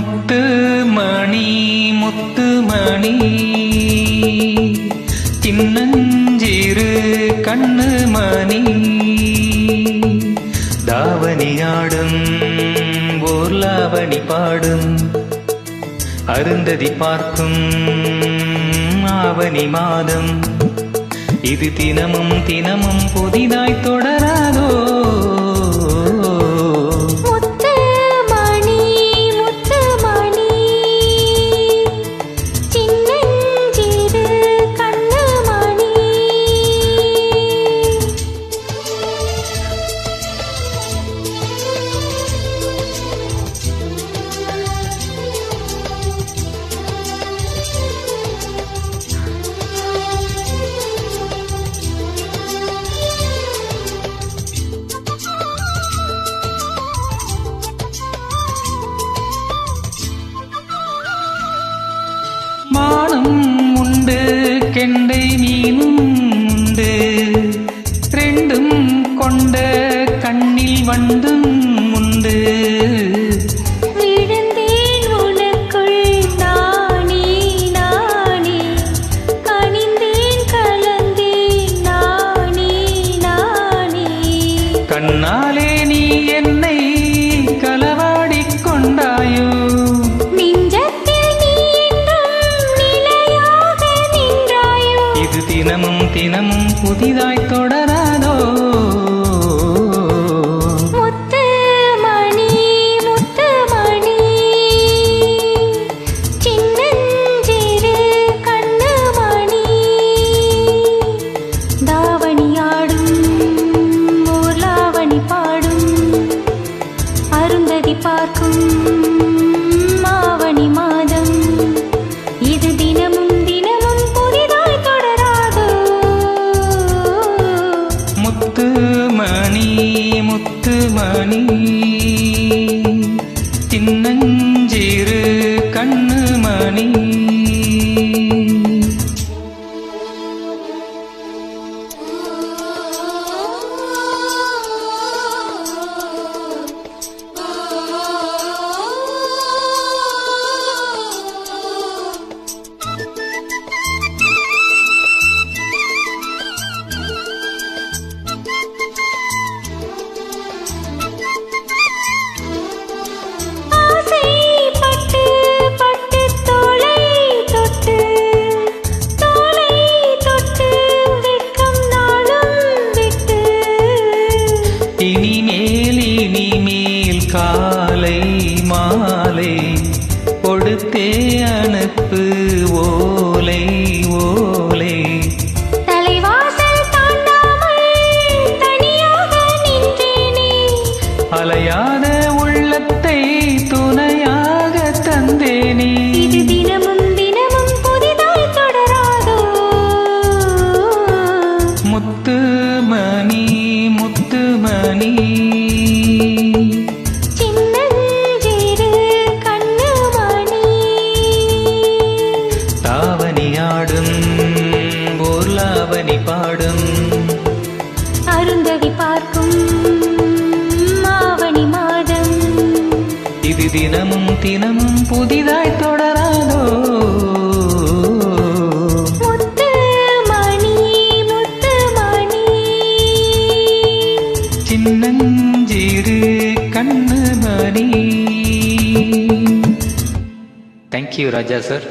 முத்து மணி முத்து மணி. சின்னஞ்சிறு கண்ணு மணி. தாவணியாடும் ஓர்லாவணி பாடும். அருந்ததி பார்க்கும் ஆவணி மாதம் இது தினமும் தினமும் புதிதாய் தொடராதோ? கெண்டை மீனும் உண்டு. ரெண்டும் கொண்ட கண்ணில் வண்டும் உண்டு. விழுந்தேன் தினமும் தினமும் புதிதாய் தொடராதோ? முத்து மணி முத்து மணி. சின்னஞ்சிறு கண்ணு கொடுத்தே அனுப்பு ஓலை ஓலை. தலைவாசல் தாண்டாமல் தனியாக நின்றேனே. அலையாத உள்ளத்தை துணையாக தந்தேனே. தினமும் தினமும் புதிதாய் தொடராதோ. முத்து தினமும் தினமும் புதிதாய் தொடராதோ? முத்து மணி முத்து மணி. சின்னஞ்சிறு கண்ணு மணி. தேங்க்யூ ராஜா சார்